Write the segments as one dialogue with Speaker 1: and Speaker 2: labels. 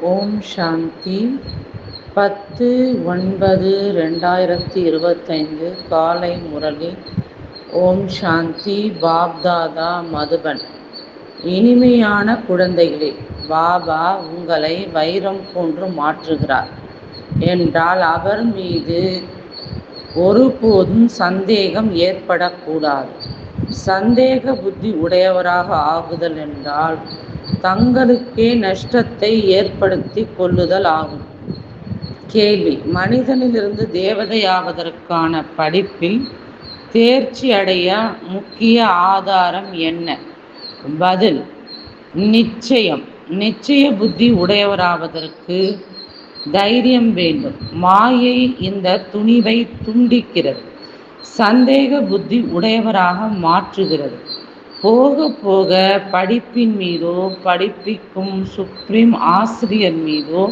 Speaker 1: ஓம் சாந்தி. பத்து ஒன்பது ரெண்டாயிரத்தி இருபத்தைந்து காலை முரளி ஓம் சாந்தி பாப்தாதா மதுபன். இனிமையான குழந்தைகளே பாபா உங்களை வைரம் போன்று மாற்றுகிறார். என்றால் அவர் மீது ஒருபோதும் சந்தேகம் ஏற்படக்கூடாது. சந்தேக புத்தி உடையவராக ஆகுதல் என்றால் தங்களுக்கே நஷ்டத்தை ஏற்படுத்தி கொள்ளுதல் ஆகும். கேள்வி. மனிதனிலிருந்து தேவதையாவதற்கான படிப்பில் தேர்ச்சி அடைய முக்கிய ஆதாரம் என்ன? பதில். நிச்சயம். நிச்சய புத்தி உடையவராவதற்கு தைரியம் வேண்டும். மாயை இந்த துணிவை துண்டிக்கிறது. சந்தேக புத்தி உடையவராக மாற்றுகிறது. போக போக படிப்பின் மீதோ படிப்பிக்கும் சுப்ரீம் ஆசிரியர் மீதோ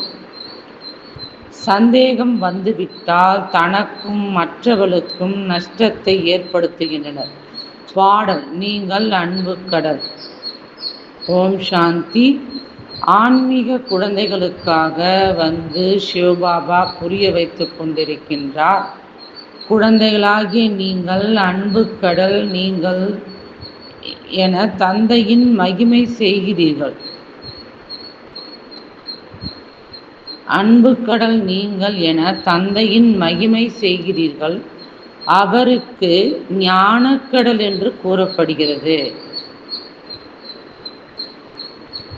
Speaker 1: சந்தேகம் வந்துவிட்டால் தனக்கும் மற்றவர்களுக்கும் நஷ்டத்தை ஏற்படுத்துகின்றனர். பாடல் நீங்கள் அன்பு கடல் ஓம் சாந்தி. ஆன்மீக குழந்தைகளுக்காக வந்து சிவபாபா புரிய வைத்து கொண்டிருக்கின்றார். குழந்தைகளாகிய நீங்கள் அன்பு கடல் நீங்கள் என தந்தையின் மகிமை செய்கிறீர்கள். அன்பு கடல் நீங்கள் என தந்தையின் மகிமை செய்கிறீர்கள். அவருக்கு ஞானக்கடல் என்று கூறப்படுகிறது.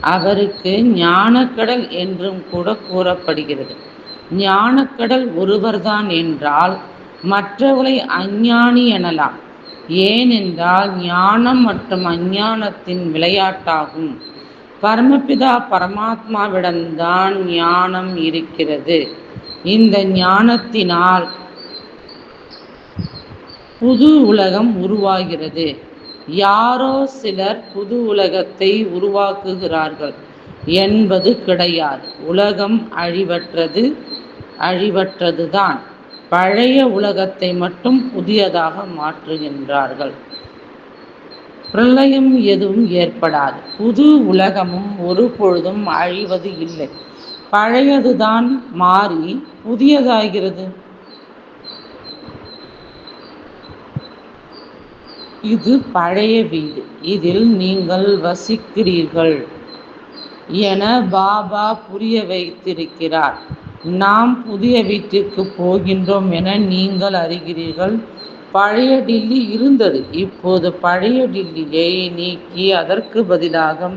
Speaker 1: அவருக்கு ஞானக்கடல் என்றும் கூட கூறப்படுகிறது. ஞானக்கடல் ஒருவர்தான் என்றால் மற்றவர்களை அஞ்ஞானி எனலாம். ஏனென்றால் ஞானம் மற்றும் அஞ்ஞானத்தின் விளையாட்டாகும். பரமபிதா பரமாத்மாவிடம்தான் ஞானம் இருக்கிறது. இந்த ஞானத்தினால் புது உலகம் உருவாகிறது. யாரோ சிலர் புது உலகத்தை உருவாக்குகிறார்கள் என்பது கிடையாது. உலகம் அழிவற்றது அழிவற்றதுதான். பழைய உலகத்தை மட்டும் புதியதாக மாற்றுகின்றார்கள். பிரளயம் எதுவும் ஏற்படாது. புது உலகமும் ஒரு பொழுதும் அழிவது இல்லை. பழையதுதான் மாறி புதியதாகிறது. இது பழைய வீடு. இதில் நீங்கள் வசிக்கிறீர்கள் என பாபா புரிய வைத்திருக்கிறார். நாம் புதிய வீட்டிற்கு போகின்றோம் என நீங்கள் அறிகிறீர்கள். பழைய டில்லி இருந்தது. இப்போது பழைய டில்லியை நீக்கி அதற்கு பதிலாக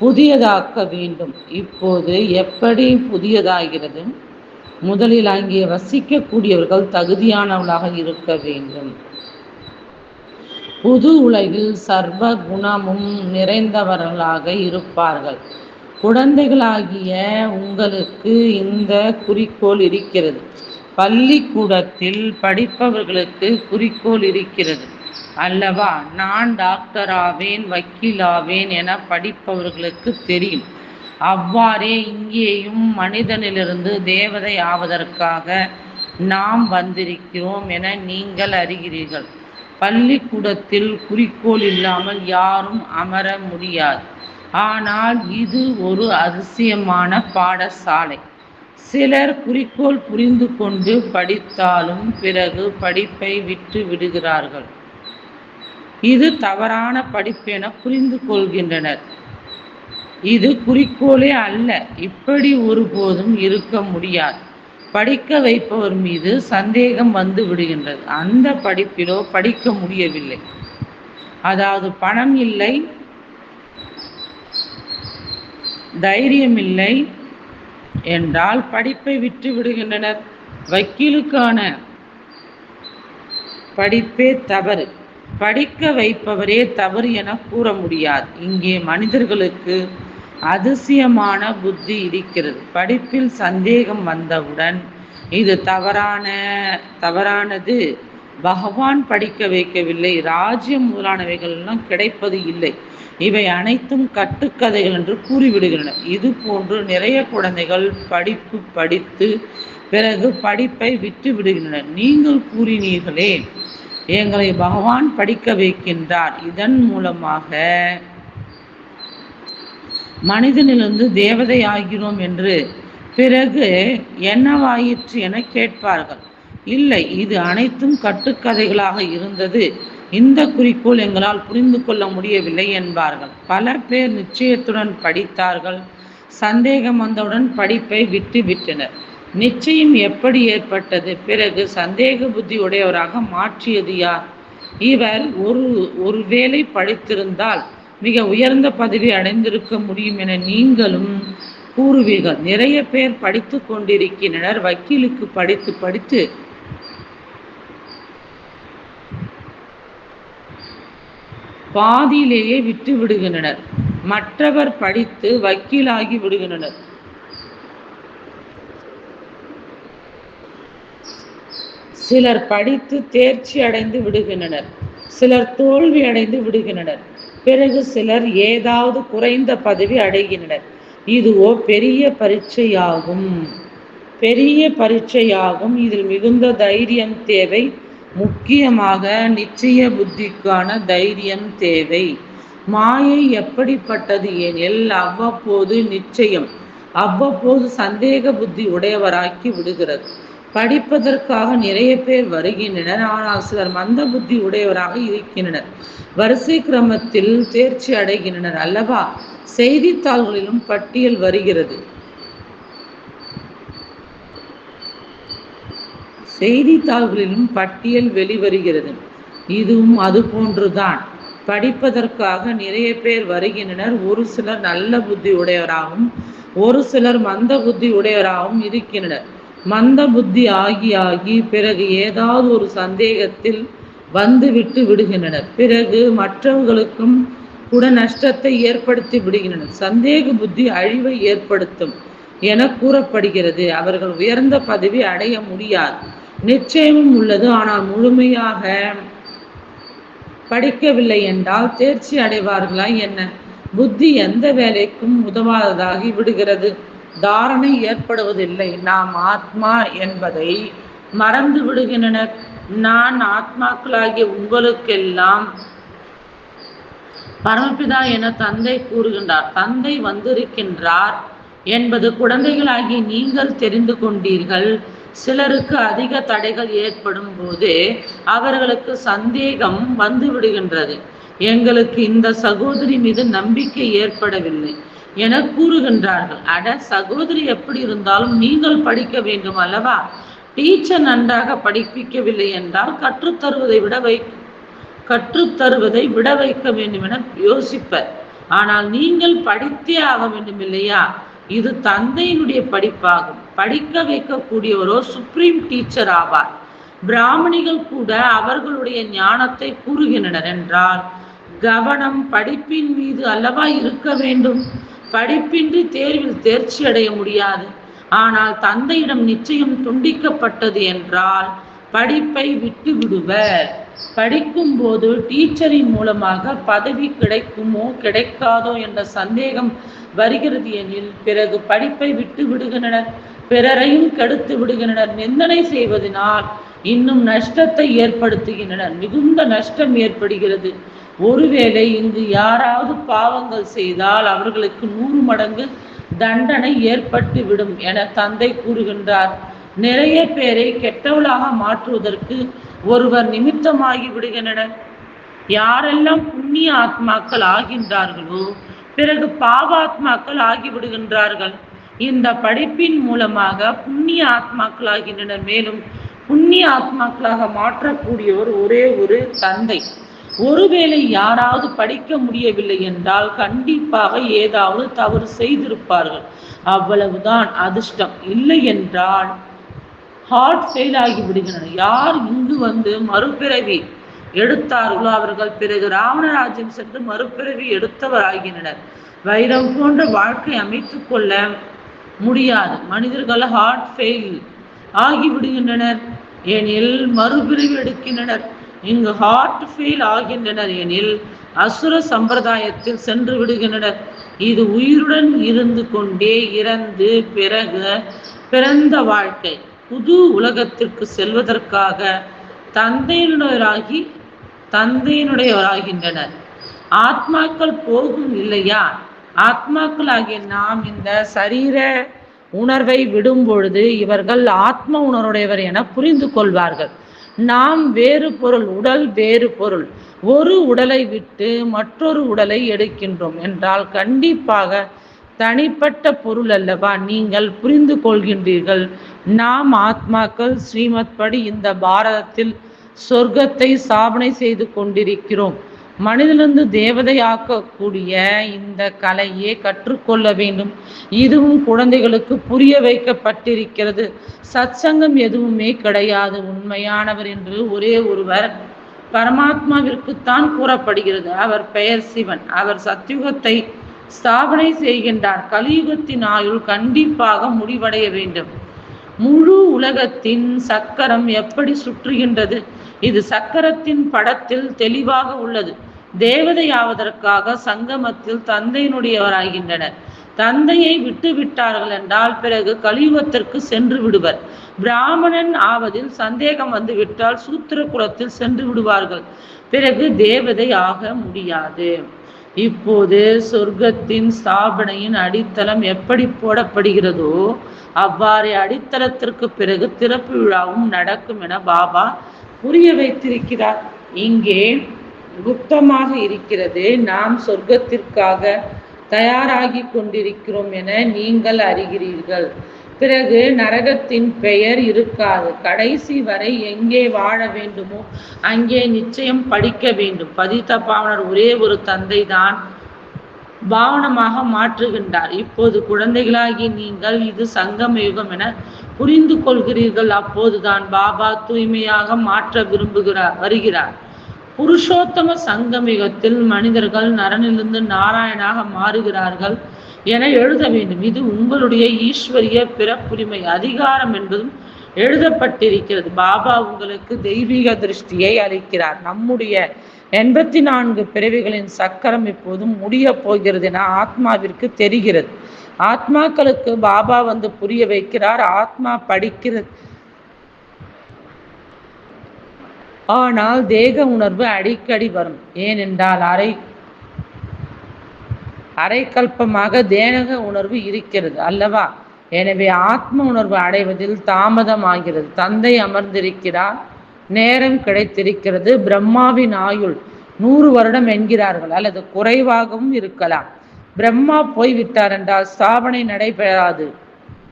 Speaker 1: புதியதாக்க வேண்டும். இப்போது எப்படி புதியதாகிறது? முதலில் அங்கே வசிக்கக்கூடியவர்கள் தகுதியானவர்களாக இருக்க வேண்டும். புது உலகில் சர்வ குணமும் நிறைந்தவர்களாக இருப்பார்கள். குழந்தைகளாகிய உங்களுக்கு இந்த குறிக்கோள் இருக்கிறது. பள்ளிக்கூடத்தில் படிப்பவர்களுக்கு குறிக்கோள் இருக்கிறது. அல்லவா நான் டாக்டர் ஆவேன் வக்கீல் ஆவேன் என படிப்பவர்களுக்கு தெரியும். அவ்வாறே இங்கேயும் மனிதனிலிருந்து தேவதை ஆவதற்காக நாம் வந்திருக்கிறோம் என நீங்கள் அறிகிறீர்கள். பள்ளிக்கூடத்தில் குறிக்கோள் இல்லாமல் யாரும் அமர முடியாது. ஆனால் இது ஒரு அதிசயமான பாடசாலை. சிலர் குறிக்கோள் புரிந்து கொண்டு படித்தாலும் பிறகு படிப்பை விட்டு விடுகிறார்கள். இது தவறான படிப்பென புரிந்து கொள்கின்றனர். இது குறிக்கோளே அல்ல இப்படி ஒருபோதும் இருக்க முடியாது. படிக்க வைப்பவர் மீது சந்தேகம் வந்து விடுகின்றது. அந்த படிப்பிலோ படிக்க முடியவில்லை. அதாவது பணம் இல்லை தைரியம் இல்லை என்றால் படிப்பை விட்டு விடுகின்றனர். வக்கீலுக்கான படிப்பே தவறு. படிக்க வைப்பவரே தவறு என கூற முடியாது. இங்கே மனிதர்களுக்கு அதிசயமான புத்தி இருக்கிறது. படிப்பில் சந்தேகம் வந்தவுடன் இது தவறான தவறானது. பகவான் படிக்க வைக்கவில்லை. ராஜ்யம் முதலானவைகள் எல்லாம் கிடைப்பது இல்லை. இவை அனைத்தும் கட்டுக்கதைகள் என்று கூறிவிடுகின்றன. இது போன்று நிறைய குழந்தைகள் படிப்பு படித்து பிறகு படிப்பை விட்டு விடுகின்றனர். நீங்கள் கூறினீர்களே எங்களை பகவான் படிக்க வைக்கின்றார். இதன் மூலமாக மனிதனிலிருந்து தேவதை ஆகிறோம் என்று பிறகு என்னவாயிற்று என கேட்பார்கள். இல்லை இது அனைத்தும் கட்டுக்கதைகளாக இருந்தது. இந்த குறிக்கோள் எங்களால் புரிந்து கொள்ள முடியவில்லை என்பார்கள். பல பேர் நிச்சயத்துடன் படித்தார்கள். சந்தேகம் வந்தவுடன் படிப்பை விட்டு விட்டனர். நிச்சயம் எப்படி ஏற்பட்டது? பிறகு சந்தேக புத்தி உடையவராக மாற்றியது யார்? இவர் ஒரு ஒருவேளை படித்திருந்தால் மிக உயர்ந்த பதவி அடைந்திருக்க முடியும் என நீங்களும் கூறுவீர்கள். நிறைய பேர் படித்து கொண்டிருக்கின்றனர். வக்கீலுக்கு படித்து படித்து பாதியிலேயே விட்டு விடுகின்றனர். மற்றவர் படித்து வக்கீலாகி விடுகின்றனர். சிலர் படித்து தேர்ச்சி அடைந்து விடுகின்றனர். சிலர் தோல்வி அடைந்து விடுகின்றனர். பிறகு சிலர் ஏதாவது குறைந்த பதவி அடைகின்றனர். இதுவோ பெரிய பரீட்சையாகும். பெரிய பரீட்சையாகும். இதில் மிகுந்த தைரியம் தேவை. முக்கியமாக நிச்சய புத்திக்கான தைரியம் தேவை. மாயை எப்படிப்பட்டது எனில் அவ்வப்போது நிச்சயம் அவ்வப்போது சந்தேக புத்தி உடையவராக்கி விடுகிறது. படிப்பதற்காக நிறைய பேர் வருகின்றனர் ஆனால் சிலர் மந்த புத்தி உடையவராக இருக்கின்றனர். வரிசை கிரமத்தில் தேர்ச்சி அடைகின்றனர் அல்லவா? செய்தித்தாள்களிலும் பட்டியல் வருகிறது. செய்தித்தாள்களிலும் பட்டியல் வெளிவருகிறது. இதுவும் அது போன்றுதான். படிப்பதற்காக நிறைய பேர் வருகின்றனர். ஒரு சிலர் நல்ல புத்தி உடையவராகவும் ஒரு சிலர் மந்த புத்தி உடையவராகவும் இருக்கின்றனர். மந்த புத்தி ஆகி ஆகி பிறகு ஏதாவது ஒரு சந்தேகத்தில் வந்து விட்டு விடுகின்றனர். பிறகு மற்றவர்களுக்கும் கூட நஷ்டத்தை ஏற்படுத்தி விடுகின்றனர். சந்தேக புத்தி அழிவை ஏற்படுத்தும் என கூறப்படுகிறது. அவர்கள் உயர்ந்த பதவி அடைய முடியாது. நிச்சயமும் உள்ளது. ஆனால் முழுமையாக படிக்கவில்லை என்றால் தேர்ச்சி அடைவார்களா என்ன? புத்தி எந்த வேலைக்கும் உதவாததாகி விடுகிறது. தாரணை ஏற்படுவதில்லை. நாம் ஆத்மா என்பதை மறந்து விடுகின்றனர். நான் ஆத்மாக்களாகிய உங்களுக்கெல்லாம் பரமபிதா என தந்தை கூறுகின்றார். தந்தை வந்திருக்கின்றார் என்பது குழந்தைகளாகி நீங்கள் தெரிந்து கொண்டீர்கள். சிலருக்கு அதிக தடைகள் ஏற்படும் போது அவர்களுக்கு சந்தேகம் வந்து விடுகின்றது. எங்களுக்கு இந்த சகோதரி மீது நம்பிக்கை ஏற்படவில்லை என கூறுகின்றார்கள். அட சகோதரி எப்படி இருந்தாலும் நீங்கள் படிக்க வேண்டும் அல்லவா? டீச்சர் நன்றாக படிப்பிக்கவில்லை என்றால் கற்றுத்தருவதை விட வை கற்றுத்தருவதை விட வைக்க வேண்டும் என யோசிப்பர். ஆனால் நீங்கள் படித்தே ஆக வேண்டும் இல்லையா இது தந்தையினுடைய படிப்பாகும். படிக்க வைக்கக்கூடியவரோ சுப்ரீம் டீச்சர் ஆவார். பிராமணிகள் கூட அவர்களுடைய ஞானத்தை கூறுகின்றனர் என்றால் கவனம் படிப்பின் மீது அல்லவா இருக்க வேண்டும்? படிப்பின்றி தேர்வில் தேர்ச்சி அடைய முடியாது. ஆனால் தந்தையிடம் நிச்சயம் துண்டிக்கப்பட்டது என்றால் படிப்பை விட்டு விடுவர் படிக்கும் போது டீச்சரின் மூலமாக பதவி கிடைக்குமோ கிடைக்காதோ என்ற சந்தேகம் வருகிறது எனில் பிறகு படிப்பை விட்டு விடுகின்றனர் பிறரையும் கெடுத்து விடுகின்றனர். நிந்தனை செய்வதனால் இன்னும் நஷ்டத்தை ஏற்படுத்துகின்றனர். மிகுந்த நஷ்டம் ஏற்படுகிறது. ஒருவேளை இங்கு யாராவது பாவங்கள் செய்தால் அவர்களுக்கு நூறு மடங்கு தண்டனை ஏற்பட்டு விடும் என தந்தை கூறுகின்றார். நிறைய பேரை கெட்டவளாக மாற்றுவதற்கு ஒருவர் நிமித்தமாகி விடுகின்றனர் யாரெல்லாம் புண்ணிய ஆத்மாக்கள் ஆகின்றார்களோ பிறகு பாவாத்மாக்கள் ஆகிவிடுகின்றார்கள். இந்த படிப்பின் மூலமாக புண்ணிய ஆத்மாக்கள் ஆகின்றனர் மேலும் புண்ணிய ஆத்மாக்களாக மாற்றக்கூடியவர் ஒரே ஒரு தந்தை. ஒருவேளை யாராவது படிக்க முடியவில்லை என்றால் கண்டிப்பாக ஏதாவது தவறு செய்திருப்பார்கள். அவ்வளவுதான் அதிர்ஷ்டம். இல்லை என்றால் ஹார்ட் ஃபெயில் ஆகிவிடுகின்றனர் யார் இங்கு வந்து மறுபிறவி எடுத்தார்களோ அவர்கள் பிறகு ராவணராஜ்யம் சென்று மறுபிறவி எடுத்தவர் ஆகின்றனர் வைரம் போன்ற வாழ்க்கை அமைத்து கொள்ள முடியாது. மனிதர்கள் ஹார்ட் ஃபெயில் ஆகிவிடுகின்றனர் எனில் மறுபிரிவு எடுக்கின்றனர். இங்கு ஹார்ட் ஃபெயில் ஆகின்றனர். எனில் அசுர சம்பிரதாயத்தில் சென்று விடுகின்றனர். இது உயிருடன் இருந்து கொண்டே இறந்து பிறகு பிறந்த வாழ்க்கை. புது உலகத்திற்கு செல்வதற்காக தந்தையினுடையவராகி தந்தையினுடையவராகின்றனர். ஆத்மாக்கள் போகும் இல்லையா? ஆத்மாக்களாகிய நாம் இந்த சரீர உணர்வை விடும் பொழுது இவர்கள் ஆத்ம உணர்வுடையவர் என புரிந்து கொள்வார்கள். நாம் வேறு பொருள் உடல் வேறு பொருள். ஒரு உடலை விட்டு மற்றொரு உடலை எடுக்கின்றோம் என்றால் கண்டிப்பாக தனிப்பட்ட பொருள் அல்லவா நீங்கள் புரிந்து கொள்கின்றீர்கள்? நாம் ஆத்மாக்கள் ஸ்ரீமத் படி இந்த பாரதத்தில் சொர்க்கத்தை சாபனை செய்து கொண்டிருக்கிறோம். மனிதனிலிருந்து தேவதையாக்கக்கூடிய இந்த கலையை கற்றுக்கொள்ள வேண்டும். இதுவும் குழந்தைகளுக்கு புரிய வைக்கப்பட்டிருக்கிறது. சத்சங்கம் எதுவுமே கிடையாது. உண்மையானவர் என்று ஒரே ஒருவர் பரமாத்மாவிற்குத்தான் கூறப்படுகிறது. அவர் பெயர் சிவன். அவர் சத்யுகத்தை ஸ்தாபனை செய்கின்றார். கலியுகத்தின் ஆயுள் கண்டிப்பாக முடிவடைய வேண்டும். முழு உலகத்தின் சக்கரம் எப்படி சுற்றுகின்றது? இது சக்கரத்தின் படத்தில் தெளிவாக உள்ளது. தேவதையாவதற்காக சங்கமத்தில் தந்தையினுடையவராகின்றனர். தந்தையை விட்டு விட்டார்கள் என்றால் பிறகு கலியுகத்திற்கு சென்று விடுவர். பிராமணன் ஆவதில் சந்தேகம் வந்து விட்டால் சூத்திர குலத்தில் சென்று விடுவார்கள். பிறகு தேவதை ஆக முடியாது. இப்போது சொர்க்கத்தின் ஸ்தாபனையின் அடித்தளம் எப்படி போடப்படுகிறதோ அவ்வாறு அடித்தளத்திற்கு பிறகு திறப்பு விழாவும் நடக்கும் என பாபா புரிய வைத்திருக்கிறார். இங்கே குப்தமாக இருக்கிறது நாம் சொர்க்கத்திற்காக தயாராகி கொண்டிருக்கிறோம் என நீங்கள் அறிகிறீர்கள். பிறகு நரகத்தின் பெயர் இருக்காது. கடைசி வரை எங்கே வாழ வேண்டுமோ அங்கே நிச்சயம் படிக்க வேண்டும். பதித்த பாவனர் ஒரே ஒரு தந்தை தான் பாவனமாக மாற்றுகின்றார். இப்போது குழந்தைகளாகி நீங்கள் இது சங்கம யுகம் என புரிந்து கொள்கிறீர்கள். அப்போதுதான் பாபா தூய்மையாக மாற்ற விரும்புகிறார் வருகிறார். புருஷோத்தம சங்கமிகத்தில் மனிதர்கள் நரனிலிருந்து நாராயணாக மாறுகிறார்கள். என எழுத வேண்டும். இது உங்களுடைய ஈஸ்வரிய பிறப்புரிமை அதிகாரம் என்பதும் எழுதப்பட்டிருக்கிறது. பாபா உங்களுக்கு தெய்வீக திருஷ்டியை அளிக்கிறார். நம்முடைய எண்பத்தி நான்கு பிறவிகளின் சக்கரம் இப்போதும் முடிய போகிறது என ஆத்மாவிற்கு தெரிகிறது. ஆத்மாக்களுக்கு பாபா வந்து புரிய வைக்கிறார். ஆத்மா படிக்கிறது. ஆனால் தேக உணர்வு அடிக்கடி வரும். ஏனென்றால் அரை அரைக்கல்பமாக தேனக உணர்வு இருக்கிறது அல்லவா? எனவே ஆத்ம உணர்வு அடைவதில் தாமதமாகிறது. தந்தை அமர்ந்திருக்கிறார் நேரம் கிடைத்திருக்கிறது. பிரம்மாவின் ஆயுள் நூறு வருடம் என்கிறார்கள். அல்லது குறைவாகவும் இருக்கலாம். பிரம்மா போய்விட்டார் என்றால் ஸ்தாபனை நடைபெறாது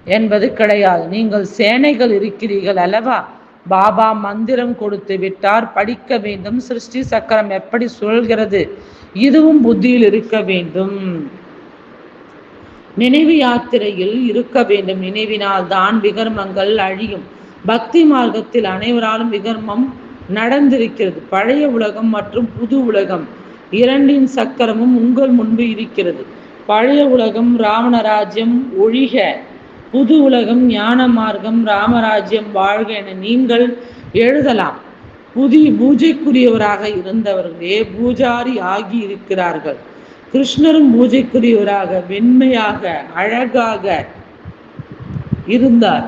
Speaker 1: என்பது கிடையாது. நீங்கள் சேனைகள் இருக்கிறீர்கள் அல்லவா? பாபா மந்திரம் கொடுத்து விட்டார் படிக்க வேண்டும். சிருஷ்டி சக்கரம் எப்படி சுழல்கிறது இதுவும் புத்தியில் இருக்க வேண்டும். நினைவு யாத்திரையில் இருக்க வேண்டும். நினைவினால் தான் விகர்மங்கள் அழியும். பக்தி மார்க்கத்தில் அனைவராலும் விகர்மம் நடந்திருக்கிறது. பழைய உலகம் மற்றும் புது உலகம் இரண்டின் சக்கரமும் உங்கள் முன்பு இருக்கிறது. பழைய உலகம் ராவணராஜ்யம் ஒழிக. புது உலகம் ஞான மார்க்கம் ராமராஜ்யம் வாழ்க என நீங்கள் எழுதலாம். புதிய பூஜைக்குரியவராக இருந்தவர்களே பூஜாரி ஆகி இருக்கிறார்கள் கிருஷ்ணரும் பூஜைக்குரியவராக வெண்மையாக அழகாக இருந்தார்.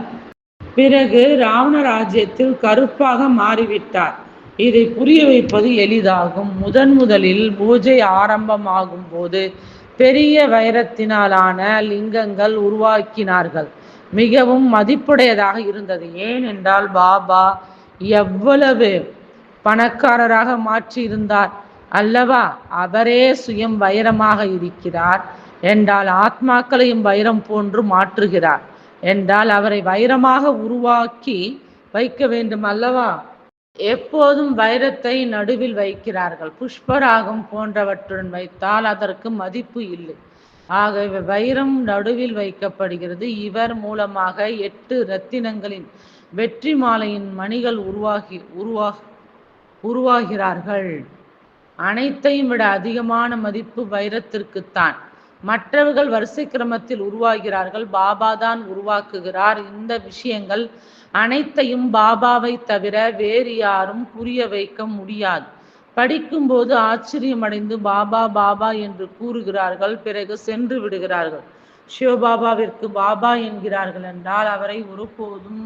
Speaker 1: பிறகு ராவண ராஜ்யத்தில் கருப்பாக மாறிவிட்டார். இதை புரிய வைப்பது எளிதாகும். முதன் முதலில் பூஜை ஆரம்பமாகும் போது பெரிய வைரத்தினாலான லிங்கங்கள் உருவாக்கினார்கள். மிகவும் மதிப்புடையதாக இருந்தது. ஏனென்றால் பாபா எவ்வளவு பணக்காரராக மாற்றி இருந்தார் அல்லவா? அவரே சுயம் வைரமாக இருக்கிறார். என்றால் ஆத்மாக்களையும் வைரம் போன்று மாற்றுகிறார். என்றால் அவரை வைரமாக உருவாக்கி வைக்க வேண்டும் அல்லவா? எப்போதும் வைரத்தை நடுவில் வைக்கிறார்கள். புஷ்பராகம் போன்றவற்றுடன் வைத்தால் அதற்கு மதிப்பு இல்லை. ஆகவே வைரம் நடுவில் வைக்கப்படுகிறது. இவர் மூலமாக எட்டு இரத்தினங்களின் வெற்றி மாலையின் மணிகள் உருவாகி உருவாக உருவாகிறார்கள். அனைத்தையும் விட அதிகமான மதிப்பு வைரத்திற்குத்தான். மற்றவர்கள் வரிசை கிரமத்தில் உருவாகிறார்கள். பாபா தான் உருவாக்குகிறார். இந்த விஷயங்கள் அனைத்தையும் பாபாவை தவிர வேறு யாரும் புரிய வைக்க முடியாது. படிக்கும்போது ஆச்சரியமடைந்து பாபா பாபா என்று கூறுகிறார்கள் பிறகு சென்று விடுகிறார்கள். சிவபாபாவிற்கு பாபா என்கிறார்கள் என்றால் அவரை ஒருபோதும்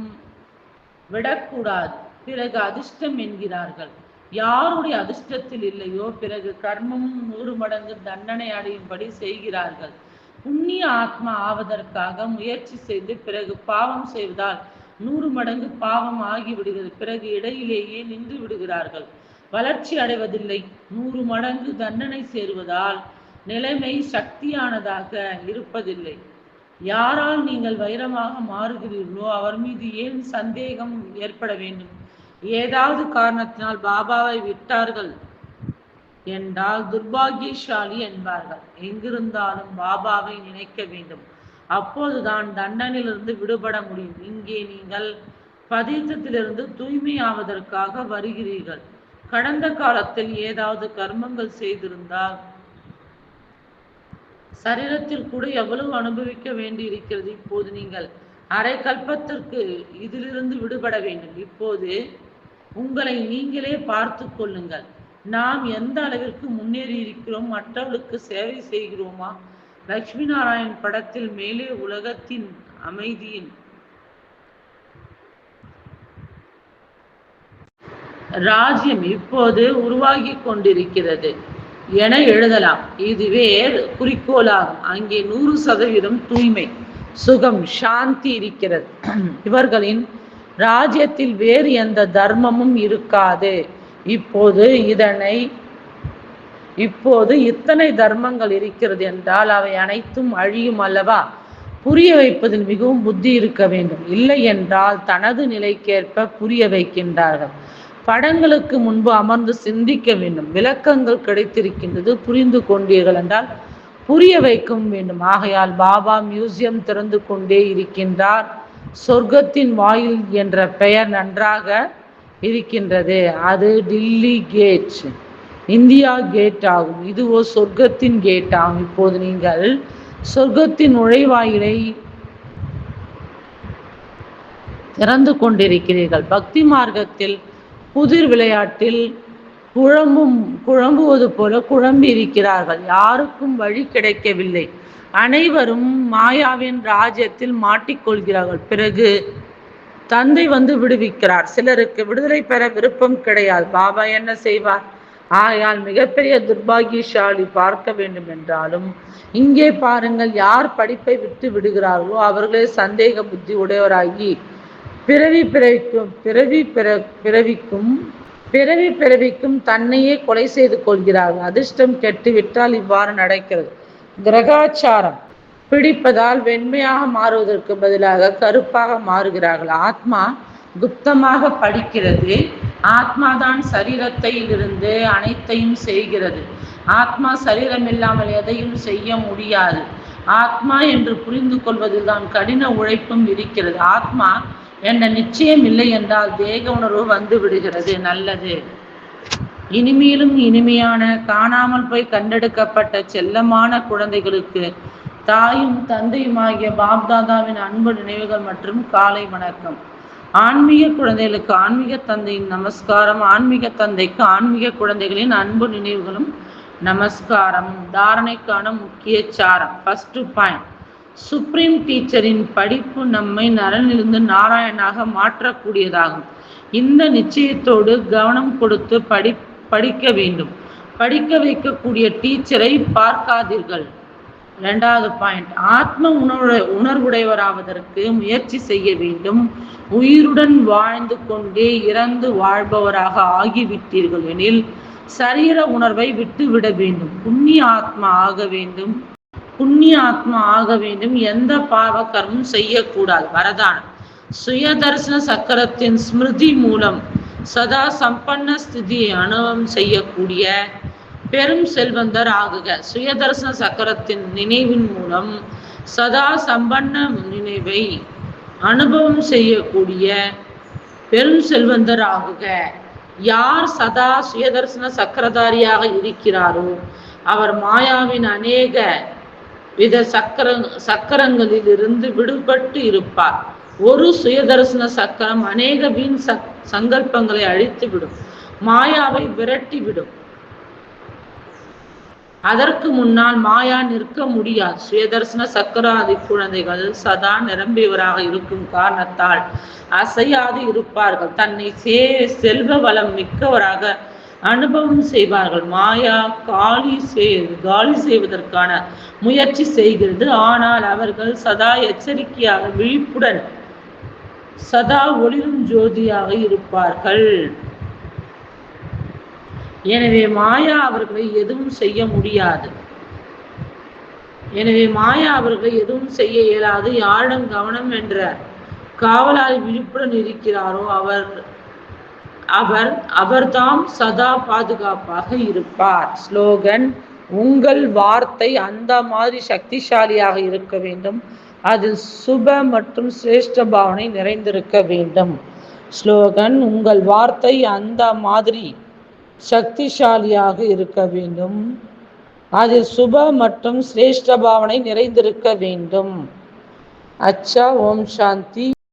Speaker 1: விடக்கூடாது. பிறகு அதிர்ஷ்டம் என்கிறார்கள். யாருடைய அதிர்ஷ்டத்தில் இல்லையோ பிறகு கர்மமும் நூறு மடங்கு தண்டனை அடையும்படி செய்கிறார்கள். புண்ணிய ஆத்மா ஆவதற்காக முயற்சி செய்து பிறகு பாவம் செய்வதால் நூறு மடங்கு பாவம் ஆகிவிடுகிறது. பிறகு இடையிலேயே நின்று விடுகிறார்கள். வளர்ச்சி அடைவதில்லை. நூறு மடங்கு தண்டனை சேருவதால் நிலைமை சக்தியானதாக இருப்பதில்லை. யாரால் நீங்கள் வைரமாக மாறுகிறீர்களோ அவர் மீது ஏன் சந்தேகம் ஏற்பட வேண்டும்? ஏதாவது காரணத்தினால் பாபாவை விட்டார்கள் என்றால் துர்பாகியசாலி என்பார்கள். எங்கிருந்தாலும் பாபாவை நினைக்க வேண்டும். அப்போதுதான் தண்டனிலிருந்து விடுபட முடியும். இங்கே நீங்கள் பதீத்தத்திலிருந்து தூய்மையாவதற்காக வருகிறீர்கள். கடந்த காலத்தில் ஏதாவது கர்மங்கள் செய்திருந்தால் சரீரத்தில் கூட எவ்வளவு அனுபவிக்க வேண்டி இருக்கிறது இப்போது நீங்கள் அரை கல்பத்திற்கு இதிலிருந்து விடுபட வேண்டும். இப்போது உங்களை நீங்களே பார்த்து கொள்ளுங்கள். நாம் எந்த அளவிற்கு முன்னேறி இருக்கிறோம்? மற்றவர்களுக்கு சேவை செய்கிறோமா? லட்சுமி நாராயண் படத்தில் மேலே உலகத்தின் அமைதியின் ராஜ்யம் இப்போது உருவாகி கொண்டிருக்கிறது என எழுதலாம். இதுவே குறிக்கோளாகும். அங்கே நூறு சதவீதம் தூய்மை சுகம் சாந்தி இருக்கிறது. இவர்களின் ராஜ்யத்தில் வேறு எந்த தர்மமும் இருக்காது. இப்போது இதனை இப்போது இத்தனை தர்மங்கள் இருக்கிறது என்றால் அவை அனைத்தும் அழியும் அல்லவா? புரிய வைப்பதில் மிகவும் புத்தி இருக்க வேண்டும். இல்லை என்றால் தனது நிலைக்கேற்ப புரிய வைக்கின்றார்கள். படங்களுக்கு முன்பு அமர்ந்து சிந்திக்க வேண்டும். விளக்கங்கள் கிடைத்திருக்கின்றது. புரிந்து கொண்டீர்கள் என்றால் புரிய வைக்கும் வேண்டும். ஆகையால் பாபா மியூசியம் திறந்து கொண்டே இருக்கின்றார். சொர்க்கத்தின் வாயில் என்ற பெயர் நன்றாக இருக்கின்றது. அது டில்லி கேட். இந்தியா கேட் ஆகும். இதுவோ சொர்க்கத்தின் கேட் ஆகும். இப்போது நீங்கள் சொர்க்கத்தின் நுழைவாயிலை திறந்து கொண்டிருக்கிறீர்கள். பக்தி மார்க்கத்தில் புதிர் விளையாட்டில் குழம்பும் குழம்புவது போல குழம்பி இருக்கிறார்கள் யாருக்கும் வழி கிடைக்கவில்லை. அனைவரும் மாயாவின் ராஜ்யத்தில் மாட்டிக்கொள்கிறார்கள். பிறகு தந்தை வந்து விடுவிக்கிறார். சிலருக்கு விடுதலை பெற விருப்பம் கிடையாது. பாபா என்ன செய்வார்? ஆகையால் மிகப்பெரிய துர்பாகியசாலி பார்க்க வேண்டும் என்றாலும் இங்கே பாருங்கள் யார் படிப்பை விட்டு விடுகிறார்களோ அவர்களே சந்தேக புத்தி உடையவராகி பிறவி பிறவிக்கும் பிறவி பிற பிறவிக்கும் பிறவி பிறவிக்கும் தன்னையே கொலை செய்து கொள்கிறார்கள். அதிர்ஷ்டம் கெட்டுவிட்டால் இவ்வாறு நடக்கிறது. கிரகாச்சாரம். பிடிப்பதால் வெண்மையாக மாறுவதற்கு பதிலாக கருப்பாக மாறுகிறார்கள். ஆத்மா குப்தமாக படிக்கிறது. ஆத்மாதான் சரீரத்தை இருந்து அனைத்தையும் செய்கிறது. ஆத்மா சரீரம் இல்லாமல் எதையும் செய்ய முடியாது. ஆத்மா என்று புரிந்து கொள்வதில் தான் கடின உழைப்பும் இருக்கிறது. ஆத்மா என்ற நிச்சயம் இல்லை என்றால் தேக உணர்வு வந்து விடுகிறது நல்லது. இனிமேலும் இனிமையான காணாமல் போய் கண்டெடுக்கப்பட்ட செல்லமான குழந்தைகளுக்கு தாயும் தந்தையுமாகிய பாப்தாதாவின் அன்பு நினைவுகள் மற்றும் காலை வணக்கம். ஆன்மீக குழந்தைகளுக்கு ஆன்மீக தந்தையின் நமஸ்காரம் ஆன்மீக தந்தைக்கு ஆன்மீக குழந்தைகளின் அன்பு நினைவுகளும் நமஸ்காரம். தாரணைக்கான முக்கிய சாரம் ஃபர்ஸ்ட் பாயிண்ட் சுப்ரீம் டீச்சரின் படிப்பு நம்மை நலனிலிருந்து நாராயணாக மாற்றக்கூடியதாகும். இந்த நிச்சயத்தோடு கவனம் கொடுத்து படி படிக்க வேண்டும். படிக்க வைக்கக்கூடிய டீச்சரை பார்க்காதீர்கள். ரெண்டாவது பாயிண்ட். ஆத்ம உணர்வு உணர்வுடையவராவதற்கு முயற்சி செய்ய வேண்டும். உயிருடன் வாழ்ந்து கொண்டே இறந்து வாழ்பவராக ஆகிவிட்டீர்கள் எனில் சரீர உணர்வை விட்டுவிட வேண்டும். புண்ணிய ஆத்மா ஆக வேண்டும். புண்ணிய ஆத்மா ஆக வேண்டும். எந்த பாவ கர்மம் செய்யக்கூடாது. வரதானம். சுயதர்சன சக்கரத்தின் ஸ்மிருதி மூலம் சதா சம்பன்ன ஸ்திதியை அனுபவம் செய்யக்கூடிய பெரும் செல்வந்தர் ஆகுக. சுயதர்சன சக்கரத்தின் நினைவின் மூலம் சதா சம்பன்ன நினைவை அனுபவம் செய்யக்கூடிய பெரும் செல்வந்தர் ஆகுக. யார் சதா சுயதர்சன சக்கரதாரியாக இருக்கிறாரோ அவர் மாயாவின் அநேக வித சக்கர சக்கரங்களில் இருந்து விடுபட்டு இருப்பார். ஒரு சுயதர்சன சக்கரம் அநேக வீண் சக் சங்கல்பங்களை அழித்து விடும். மாயாவை விரட்டி விடும். அதற்கு முன்னால் மாயா நிற்க முடியாது. சுயதர்சன சக்கராதி குழந்தைகள் சதா நிரம்பியவராக இருக்கும் காரணத்தால் அசையாது இருப்பார்கள். தன்னை சே செல்வ வளம் மிக்கவராக அனுபவம் செய்வார்கள். மாயா காலி செய் காலி செய்வதற்கான முயற்சி செய்கிறது. ஆனால் அவர்கள் சதா எச்சரிக்கையாக விழிப்புடன் சதா ஒளிரும் ஜோதியாக இருப்பார்கள். எனவே மாயா அவர்களை எதுவும் செய்ய முடியாது. எனவே மாயா அவர்களை எதுவும் செய்ய இயலாது. யாரிடம் கவனம் என்ற காவலாளி விழிப்புடன் இருக்கிறாரோ அவர் அவர் அவர்தாம் சதா பாதுகாப்பாக இருப்பார். ஸ்லோகன் உங்கள் வார்த்தை அந்த மாதிரி சக்திசாலியாக இருக்க வேண்டும். அதில் சுப மற்றும் சிரேஷ்ட பாவனை நிறைந்திருக்க வேண்டும். ஸ்லோகன் உங்கள் வார்த்தை அந்த மாதிரி சக்திசாலியாக இருக்க வேண்டும். அதில் சுப மற்றும் சிரேஷ்ட பாவனை நிறைந்திருக்க வேண்டும். அச்சா ஓம் சாந்தி.